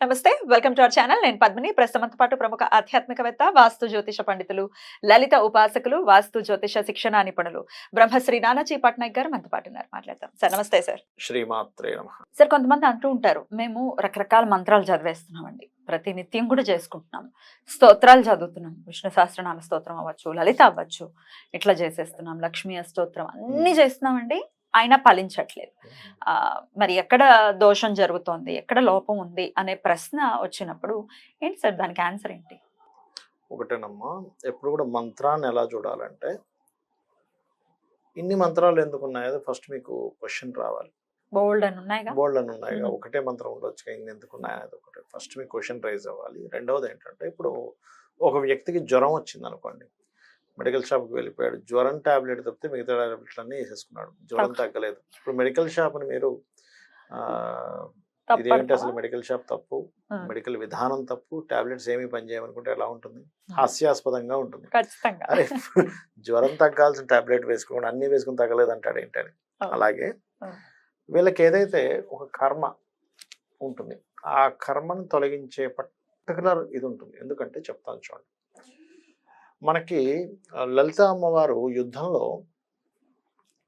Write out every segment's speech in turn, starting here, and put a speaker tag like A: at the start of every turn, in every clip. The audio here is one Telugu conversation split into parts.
A: నమస్తే వెల్కమ్ టు అవర్ ఛానల్. నేను పద్మిని. ప్రస్తుతంతో పాటు ప్రముఖ ఆధ్యాత్మికవేత్త వాస్తు జ్యోతిష పండితులు లలిత ఉపాసకులు వాస్తు జ్యోతిష శిక్షణ నిపుణులు బ్రహ్మశ్రీ నానాజీ పట్నాయక్ గారు మనతో పాటు ఉన్నారు. మాట్లాడతాం సార్ నమస్తే సార్.
B: శ్రీమాత్రే నమ.
A: సార్ కొంతమంది అంటూ ఉంటారు మేము రకరకాల మంత్రాలు చదివేస్తున్నామండి. ప్రతి నిత్యం కూడా చేసుకుంటున్నాం. స్తోత్రాలు చదువుతున్నాం. విష్ణు సహస్రనామ స్తోత్రం అవ్వచ్చు లలిత అవ్వచ్చు ఇట్లా చేసేస్తున్నాం. లక్ష్మీ స్తోత్రం అన్ని చేస్తున్నామండి. అయినా ఫలించట్లేదు. మరి ఎక్కడ దోషం జరుగుతోంది ఎక్కడ లోపం ఉంది అనే ప్రశ్న వచ్చినప్పుడు ఏంటి సార్ దానికి ఆన్సర్ ఏంటి?
B: ఒకటేనమ్మా ఎప్పుడు కూడా మంత్రాన్ని ఎలా చూడాలంటే ఇన్ని మంత్రాలు ఎందుకు ఉన్నాయో? ఫస్ట్ మీకు క్వశ్చన్ రావాలి.
A: బోల్డ్ అని ఉన్నాయిగా?
B: బోల్డ్ అని ఉన్నాయి. ఒకటే మంత్రం ఉండొచ్చు ఇన్ని ఎందుకు ఉన్నాయి అనేది ఒకటి. ఫస్ట్ మీకు క్వశ్చన్ రైజ్ అవ్వాలి. రెండవది ఏంటంటే ఇప్పుడు ఒక వ్యక్తికి జ్వరం వచ్చింది అనుకోండి మెడికల్ షాప్కి వెళ్ళిపోయాడు. జ్వరం టాబ్లెట్ తప్పితే మిగతా టాబ్లెట్లు అన్నీ వేసేసుకున్నాడు. జ్వరం. తగ్గలేదు. ఇప్పుడు మెడికల్ షాప్ని మీరు ఇదేంటి? అసలు మెడికల్ షాప్ తప్పు. మెడికల్ విధానం తప్పు? టాబ్లెట్స్ ఏమీ పనిచేయమనుకుంటే ఎలా ఉంటుంది? హాస్యాస్పదంగా ఉంటుంది. అరే జ్వరం తగ్గాల్సిన టాబ్లెట్ వేసుకోండి అన్ని వేసుకుని తగ్గలేదు అంటాడు ఏంటని. అలాగే. వీళ్ళకి ఏదైతే ఒక కర్మ ఉంటుంది ఆ కర్మను తొలగించే పర్టికులర్ ఇది ఉంటుంది. ఎందుకంటే చెప్తాను చూడండి. మనకి లలిత అమ్మవారు యుద్ధంలో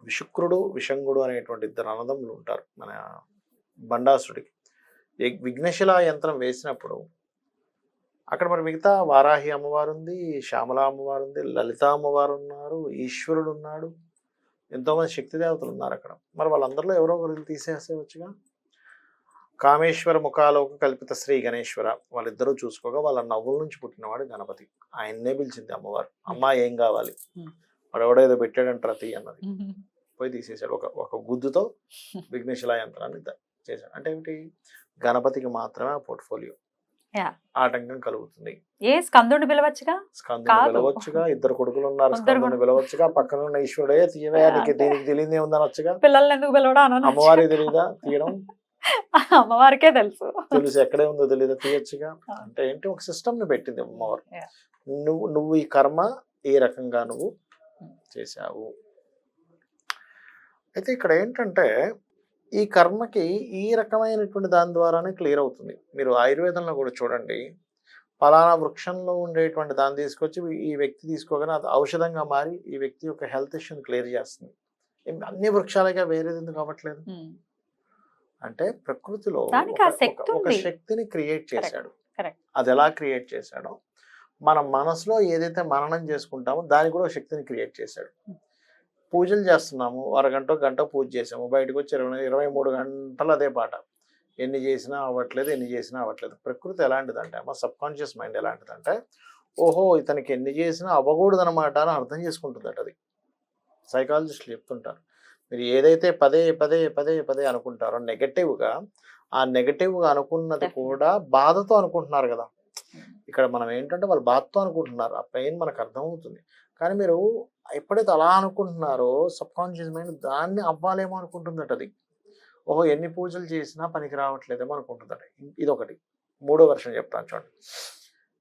B: విశుక్రుడు విషంగుడు అనేటువంటి ఇద్దరు అన్నదమ్ములు ఉంటారు మన బండాసుడికి. యగ్- విఘ్నశిలా యంత్రం వేసినప్పుడు అక్కడ మరి మిగతా వారాహి అమ్మవారు ఉంది శ్యామల అమ్మవారు ఉంది లలిత అమ్మవారు ఉన్నారు ఈశ్వరుడు ఉన్నాడు ఎంతోమంది శక్తి దేవతలు ఉన్నారు అక్కడ. మరి వాళ్ళందరిలో ఎవరో ఒకరు తీసేసేవచ్చుగా? కామేశ్వర ముఖాలోక కల్పిత శ్రీ గణేశ్వర వాళ్ళిద్దరూ చూసుకోగా వాళ్ళ నవ్వుల నుంచి పుట్టినవాడు గణపతి. ఆయన్నే పిలిచింది అమ్మవారు. అమ్మ ఏం కావాలి. వాడు ఎవడో ఏదో పెట్టాడంటారా తీ అన్నది. పోయి తీసేశాడు. ఒక ఒక గుద్దుతో విఘ్నేశ్వర యంత్రాన్ని చేశాడు. అంటే ఏమిటి? గణపతికి మాత్రమే ఆ పోర్ట్ఫోలియో. ఆటంకం కలుగుతుంది.
A: ఏ స్కందుని పిలవచ్చుగా?
B: స్కందుని. పిలవచ్చుగా ఇద్దరు కొడుకులు ఉన్నారు. స్కందుని. పిలవచ్చుగా పక్కన ఉన్న ఈశ్వరుడే తీయవే నీకు దీనికి తెలియదే ఉందనొచ్చుగా
A: పిల్లల్ని ఎందుకు పిలవడం అనొచ్చు.
B: అమ్మవారికి తెలియదా తీయడం?
A: అమ్మవారికే తెలుసు.
B: తెలుసు ఎక్కడే ఉందో తెలియదా తీయచ్చుగా. అంటే ఏంటి ఒక సిస్టమ్ని పెట్టింది అమ్మవారు. నువ్వు నువ్వు ఈ కర్మ ఏ రకంగా నువ్వు చేశావు? అయితే ఇక్కడ ఏంటంటే ఈ కర్మకి ఈ రకమైనటువంటి దాని ద్వారానే క్లియర్ అవుతుంది. మీరు ఆయుర్వేదంలో కూడా చూడండి పలానా వృక్షంలో ఉండేటువంటి దాన్ని తీసుకొచ్చి ఈ వ్యక్తి తీసుకోగానే అది ఔషధంగా మారి ఈ వ్యక్తి యొక్క హెల్త్ ఇష్యూని క్లియర్ చేస్తుంది. అన్ని వృక్షాలుగా వేరేది ఎందుకు అవ్వట్లేదు? అంటే ప్రకృతిలో ఒక-. శక్తిని క్రియేట్ చేశాడు. అది ఎలా క్రియేట్ చేశాడో మన మనసులో ఏదైతే మననం చేసుకుంటామో దానికి కూడా ఒక శక్తిని క్రియేట్ చేశాడు. పూజలు చేస్తున్నాము అరగంట గంట పూజ చేసాము బయటకు వచ్చి ఇరవై ఇరవై మూడు గంటలు అదే పాట. ఎన్ని చేసినా అవ్వట్లేదు ఎన్ని చేసినా అవ్వట్లేదు. ప్రకృతి ఎలాంటిదంటే మా సబ్ కాన్షియస్ మైండ్ ఎలాంటిదంటే ఓహో ఇతనికి ఎన్ని చేసినా అవ్వకూడదు అనమాట అని అర్థం చేసుకుంటుందట అది. సైకాలజిస్టులు చెప్తుంటారు. మీరు ఏదైతే పదే పదే పదే పదే అనుకుంటారో నెగటివ్గా ఆ నెగటివ్గా అనుకున్నది. కూడా బాధతో అనుకుంటున్నారు కదా! ఇక్కడ మనం ఏంటంటే వాళ్ళు బాధతో అనుకుంటున్నారు. ఆ పెయిన్ మనకు అర్థమవుతుంది. కానీ మీరు ఎప్పుడైతే అలా అనుకుంటున్నారో సబ్ కాన్షియస్ మైండ్ దాన్ని అవ్వాలేమో అనుకుంటుందట అది. ఓహో! ఎన్ని పూజలు చేసినా పనికి రావట్లేదేమో అనుకుంటుందట. ఇది ఒకటి మూడో వర్షం చెప్తాను చూడండి.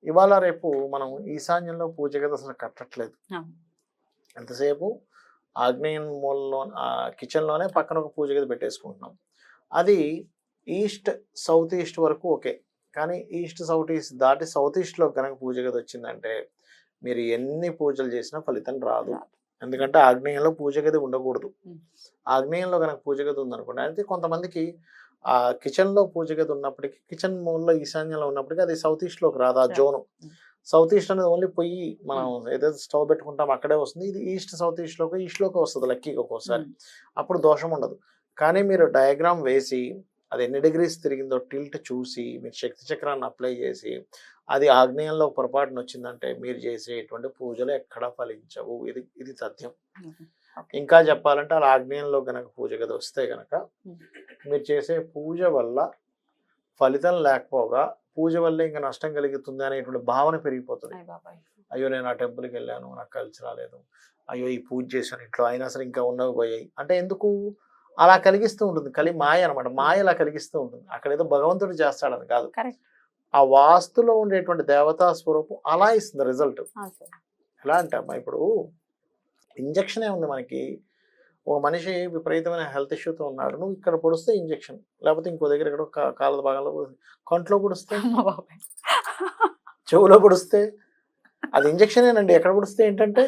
B: ఇవాళ రేపు మనం ఈశాన్యంలో పూజ గది అసలు కట్టట్లేదు. ఎంతసేపు? ఆగ్నేయం మూలలో కిచెన్లోనే పక్కన ఒక పూజ గది పెట్టేసుకుంటున్నాం అది ఈస్ట్ సౌత్ ఈస్ట్ వరకు ఓకే కానీ ఈస్ట్ సౌత్ ఈస్ట్ దాటి సౌత్ ఈస్ట్లో కనుక పూజ గది వచ్చిందంటే మీరు ఎన్ని పూజలు చేసినా ఫలితం రాదు. ఎందుకంటే ఆగ్నేయంలో పూజ గది ఉండకూడదు. ఆగ్నేయంలో కనుక పూజ గది ఉందనుకోండి అయితే కొంతమందికి ఆ కిచెన్లో పూజ గది ఉన్నప్పటికీ కిచెన్ మూలలో ఈశాన్యంలో ఉన్నప్పటికీ అది సౌత్ ఈస్ట్లోకి రాదు ఆ. జోను. సౌత్ ఈస్ట్ అనేది ఓన్లీ పొయ్యి మనం ఏదైతే స్టవ్ పెట్టుకుంటాం అక్కడే వస్తుంది. ఇది ఈస్ట్ సౌత్ ఈస్ట్లోకి ఈస్ట్లోకి వస్తుంది లక్కీకి ఒక్కోసారి.
A: ఉమ్,
B: అప్పుడు దోషం ఉండదు. కానీ మీరు డయాగ్రామ్ వేసి అది ఎన్ని డిగ్రీస్ తిరిగిందో టిల్ట్ చూసి మీరు శక్తి చక్రాన్ని అప్లై చేసి అది ఆగ్నేయంలో పొరపాటున వచ్చిందంటే మీరు చేసేటువంటి పూజలు ఎక్కడా ఫలించవు. ఇది ఇది తథ్యం
A: ఉమ్,
B: ఇంకా చెప్పాలంటే అలా ఆగ్నేయంలో గనక పూజ గది వస్తే గనక
A: Hmm.
B: మీరు చేసే పూజ వల్ల ఫలితం లేకపోగా పూజ వల్ల ఇంకా నష్టం కలుగుతుంది అనేటువంటి భావన పెరిగిపోతుంది. అయ్యో నేను ఆ టెంపుల్కి వెళ్ళాను నాకు కలిసి రాలేదు. అయ్యో ఈ పూజ చేశాను ఇంట్లో అయినా సరే ఇంకా ఉన్నవి పోయాయి అంటే ఎందుకు? అలా కలిగిస్తూ ఉంటుంది. కలి మాయ అనమాట మాయ అలా కలిగిస్తూ ఉంటుంది. అక్కడ ఏదో భగవంతుడు చేస్తాడని కాదు. ఆ వాస్తులో ఉండేటువంటి దేవతా స్వరూపం అలా ఇస్తుంది రిజల్ట్. ఎలా అంటే అమ్మా ఇప్పుడు ఇంజక్షనే ఉంది మనకి. ఒక మనిషి విపరీతమైన హెల్త్ ఇష్యూతో ఉన్నాడు నువ్వు ఇక్కడ పొడిస్తే ఇంజక్షన్ లేకపోతే ఇంకో దగ్గర ఇక్కడ కాళ్ళ భాగంలో కంట్లో పొడిస్తే. చెవులో పొడిస్తే అది ఇంజక్షనేనండి ఎక్కడ పొడిస్తే ఏంటంటే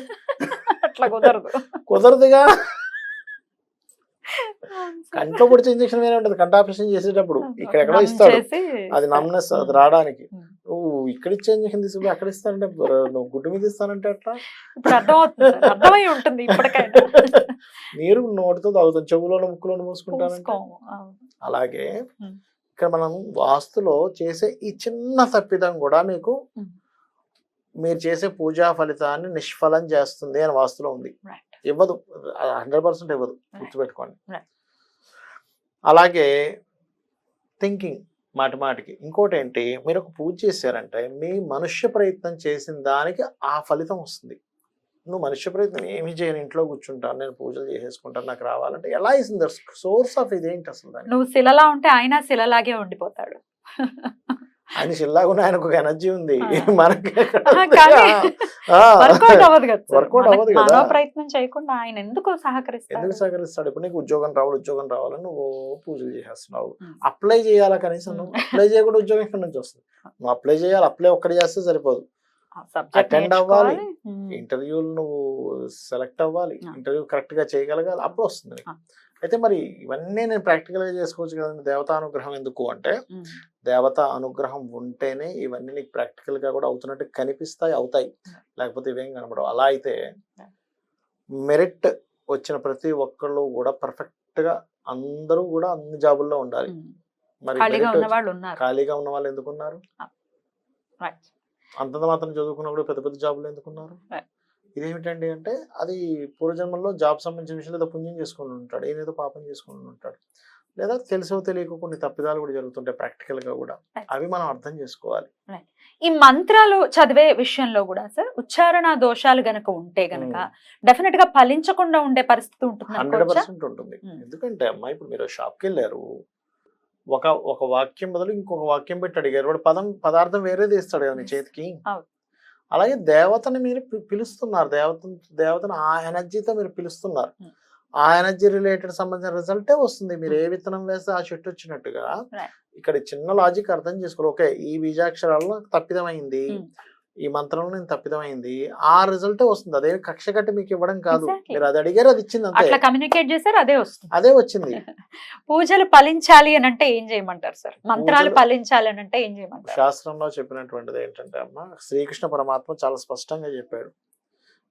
A: అట్లా కుదరదు
B: కుదరదుగా. కంట్లో పొడిచే ఇంజక్షన్ వేరే ఉంటుంది కంట ఆపరేషన్ చేసేటప్పుడు ఇక్కడ ఎక్కడో ఇస్తాడు అది
A: ఇస్తారు.
B: నమ్నెస్ అది. రావడానికి. నువ్వు ఇక్కడ ఇచ్చే ఇంజక్షన్ తీసుకుని అక్కడ ఇస్తానంటే నువ్వు గుడ్డు మీద ఇస్తానంటే అట్లా
A: ఇప్పుడు అర్థమవుతుంది సార్. అర్థమై ఉంటుంది ఇప్పటికైనా
B: నీరు నోటితో తాగుతాం చెవులోను ముక్కులోను.
A: అవును.
B: అలాగే. ఇక్కడ మనం వాస్తులో చేసే ఈ చిన్న తప్పిదం కూడా మీకు. మీరు చేసే పూజా ఫలితాన్ని నిష్ఫలం చేస్తుంది అని వాస్తులో ఉంది. ఇవ్వదు హండ్రెడ్ పర్సెంట్ ఇవ్వదు గుర్తుపెట్టుకోండి. అలాగే థింకింగ్ మాటి మాటికి. ఇంకోటి ఏంటి మీరు ఒక పూజ చేశారంటే మీ మనుష్య ప్రయత్నం చేసిన దానికి ఆ ఫలితం వస్తుంది. నువ్వు మనుష్య ప్రయత్నం ఏమి చేయను ఇంట్లో కూర్చుంటాను నేను పూజలు చేసేసుకుంటాను నాకు రావాలంటే ఎలా ఇస్తుంది సోర్స్ ఆఫ్ ఇదేంటి అసలు
A: నువ్వు శిలలా ఉంటే ఆయన శిలలాగే ఉండిపోతాడు.
B: ఆయన చిల్లాగా ఆయనకు ఒక ఎనర్జీ ఉంది. మనకి.
A: వర్కౌట్ అవ్వదు కదా ప్రయత్నం చేయకుండా ఆయన ఎందుకు
B: ఎందుకు
A: సహకరిస్తాడు?
B: సహకరిస్తాడు ఇప్పుడు నీకు ఉద్యోగం రావాలి ఉద్యోగం రావాలని నువ్వు పూజలు చేసేస్తున్నావు. అప్లై చేయాలా కనీసం నువ్వు. అప్లై చేయకుండా ఉద్యోగం ఎక్కడి నుంచి వస్తుంది? నువ్వు అప్లై చేయాలి అప్లై ఒక్కటి చేస్తే సరిపోదు. attend అవ్వాలి. ఇంటర్వ్యూలు నువ్వు సెలెక్ట్ అవ్వాలి. ఇంటర్వ్యూ కరెక్ట్గా చేయగలగాలి అప్పుడు వస్తుంది. అయితే మరి ఇవన్నీ నేను ప్రాక్టికల్గా చేసుకోవచ్చు కదండి. దేవతా అనుగ్రహం ఎందుకు అంటే. దేవత అనుగ్రహం ఉంటేనే ఇవన్నీ నీకు ప్రాక్టికల్గా కూడా అవుతున్నట్టు కనిపిస్తాయి అవుతాయి. లేకపోతే ఇవేం కనబడవు. అలా అయితే మెరిట్ వచ్చిన ప్రతి ఒక్కళ్ళు కూడా పర్ఫెక్ట్గా అందరూ కూడా అన్ని జాబుల్లో ఉండాలి. మరి
A: ఖాళీగా ఉన్న వాళ్ళు
B: ఎందుకున్నారు. అంతంత మాత్రం చదువుకున్న కూడా పెద్ద పెద్ద జాబులు ఎందుకున్నారు. ఇదేమిటండి అంటే అది పూర్వజన్మల్లో జాబ్ సంబంధించిన విషయంలో ఏదో పుణ్యం చేసుకుని ఉంటాడు ఈయన ఏదో పాపం చేసుకుని ఉంటాడు. లేదా తెలుసో తెలియక కొన్ని తప్పిదాలు కూడా జరుగుతుంటాయి ప్రాక్టికల్గా కూడా. అవి మనం అర్థం చేసుకోవాలి.
A: ఈ మంత్రాలు చదివే విషయంలో కూడా సార్ ఉచ్చారణ దోషాలు గనక ఉంటే గనక డెఫినెట్గా ఫలించకుండా ఉండే పరిస్థితి ఉంటుంది
B: హండ్రెడ్ పర్సెంట్ ఉంటుంది. ఎందుకంటే అమ్మా ఇప్పుడు మీరు షాప్కి వెళ్ళారు ఒక ఒక వాక్యం బదులు ఇంకొక వాక్యం పెట్టి అడిగారు. వాడు పదం పదార్థం వేరేది ఇస్తాడు కదా మీ. చేతికి. అలాగే దేవతని మీరు పిలుస్తున్నారు దేవత దేవతను ఆ ఎనర్జీతో మీరు పిలుస్తున్నారు. ఆ ఎనర్జీ రిలేటెడ్ సంబంధించిన రిజల్టే వస్తుంది మీరు ఏ విత్తనం వేస్తే ఆ చెట్టు వచ్చినట్టుగా. ఇక్కడ చిన్న లాజిక్ అర్థం చేసుకోవాలి ఓకే ఈ బీజాక్షరాల్లో నాకు తప్పిదమైంది. ఈ మంత్రంలో నేను తప్పిదమైంది ఆ రిజల్టే వస్తుంది. అదే కక్ష కట్టి మీకు ఇవ్వడం కాదు. మీరు అది అడిగారు అది ఇచ్చింది అంతే.
A: అట్లా కమ్యూనికేట్ చేశారు అదే వస్తుంది.
B: అదే వచ్చింది.
A: పూజలు ఫలించాలి అని అంటే ఏం చేయమంటారు సార్ మంత్రాలు ఫలించాలి అని అంటే ఏం చేయమంటారు?
B: శాస్త్రంలో చెప్పినటువంటిది ఏంటంటే అమ్మ శ్రీకృష్ణ పరమాత్మ చాలా స్పష్టంగా చెప్పాడు.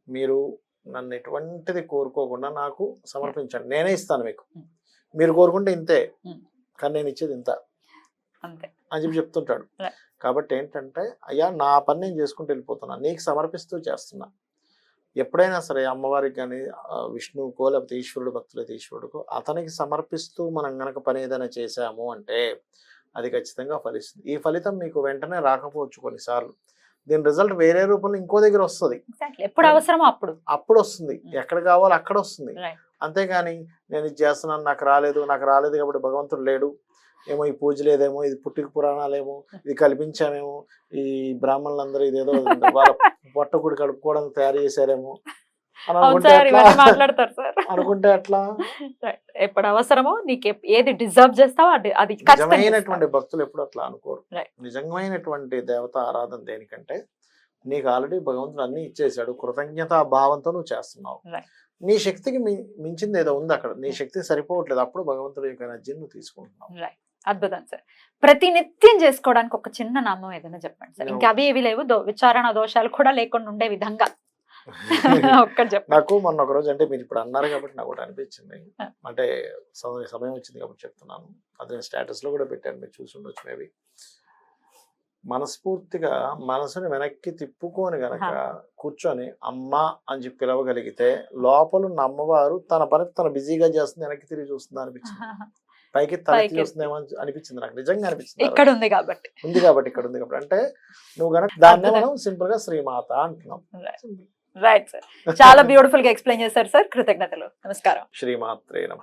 B: మీరు నన్ను ఎటువంటిది కోరుకోకుండా నాకు సమర్పించండి. నేనే ఇస్తాను మీకు.
A: Hmm.
B: మీరు కోరుకుంటే ఇంతే.
A: Hmm.
B: కానీ నేను ఇచ్చేది ఇంత.
A: అంతే.
B: అని చెప్పి చెప్తుంటాడు. కాబట్టి ఏంటంటే అయ్యా నా పని నేను చేసుకుంటూ వెళ్ళిపోతున్నా. నీకు సమర్పిస్తూ చేస్తున్నా. ఎప్పుడైనా సరే అమ్మవారికి కానీ విష్ణువుకో లేకపోతే ఈశ్వరుడు భక్తులైతే ఈశ్వరుడుకో అతనికి సమర్పిస్తూ మనం గనక పని ఏదైనా చేశాము అంటే అది ఖచ్చితంగా ఫలిస్తుంది. ఈ ఫలితం మీకు వెంటనే రాకపోవచ్చు కొన్నిసార్లు. దీని రిజల్ట్ వేరే రూపంలో ఇంకో దగ్గర వస్తుంది.
A: ఎప్పుడు అవసరమో అప్పుడు.
B: అప్పుడు వస్తుంది
A: Hmm.
B: ఎక్కడ కావాలో అక్కడ వస్తుంది. అంతేగాని నేను ఇది చేస్తున్నాను నాకు రాలేదు నాకు రాలేదు కాబట్టి భగవంతుడు లేడు. ఏమో ఈ పూజ లేదేమో ఇది పుట్టిక పురాణాలేమో ఇది కల్పించామేమో ఈ బ్రాహ్మణులందరూ ఇదేదో వాళ్ళ పొట్ట కుడి కడుక్కోవడానికి తయారు చేశారేమో అనుకుంటే ఎట్లా.
A: ఎప్పుడు అవసరమో నీకు ఏది డిజర్వ్ చేస్తావో అది
B: నిజమైనటువంటి. భక్తులు ఎప్పుడు అట్లా అనుకోరు. నిజమైనటువంటి దేవత ఆరాధన దేనికంటే నీకు ఆల్రెడీ భగవంతుడు అన్ని ఇచ్చేసాడు కృతజ్ఞతా భావంతో నువ్వు చేస్తున్నావు. నీ శక్తికి మించింది ఏదో ఉంది అక్కడ నీ శక్తికి సరిపోవట్లేదు అప్పుడు భగవంతుడి యొక్క ఎనర్జీని నువ్వు తీసుకుంటున్నావు.
A: అద్భుతం సార్. ప్రతి నిత్యం చేసుకోవడానికి ఒక చిన్న నామం ఏదైనా చెప్పండి సార్. ఇంకా అవి ఏవి లేవు. విచారణ దోషాలు కూడా లేకుండా ఉండే విధంగా.
B: నాకు మొన్న ఒక రోజు అంటే మీరు ఇప్పుడు అన్నారు కాబట్టి నాకు ఒకటి అనిపించింది. అంటే సమయం సమయం వచ్చింది కాబట్టి చెప్తున్నాను. అది నేను స్టేటస్లో కూడా పెట్టాను. మీరు చూసి ఉండొచ్చు మేబీ మనస్ఫూర్తిగా మనసుని వెనక్కి తిప్పుకొని గనక కూర్చొని అమ్మ అని చెప్పి పిలవగలిగితే లోపల ఉన్న అమ్మవారు తన పని తన బిజీగా చేస్తుంది వెనక్కి తిరిగి చూస్తుంది అనిపించింది? పైకి తల
A: పైకి.
B: చూస్తుందేమో అని అనిపించింది నాకు నిజంగా అనిపించింది
A: ఇక్కడ ఉంది కాబట్టి.
B: ఉంది కాబట్టి ఇక్కడ ఉంది కాబట్టి అంటే నువ్వు గనక దాన్నే. మనం సింపుల్గా శ్రీమాత అంటున్నాం.
A: రైట్ సార్ చాలా బ్యూటిఫుల్గా ఎక్స్ప్లెయిన్ చేశారు సార్ కృతజ్ఞతలు నమస్కారం
B: శ్రీమాత్రే నమ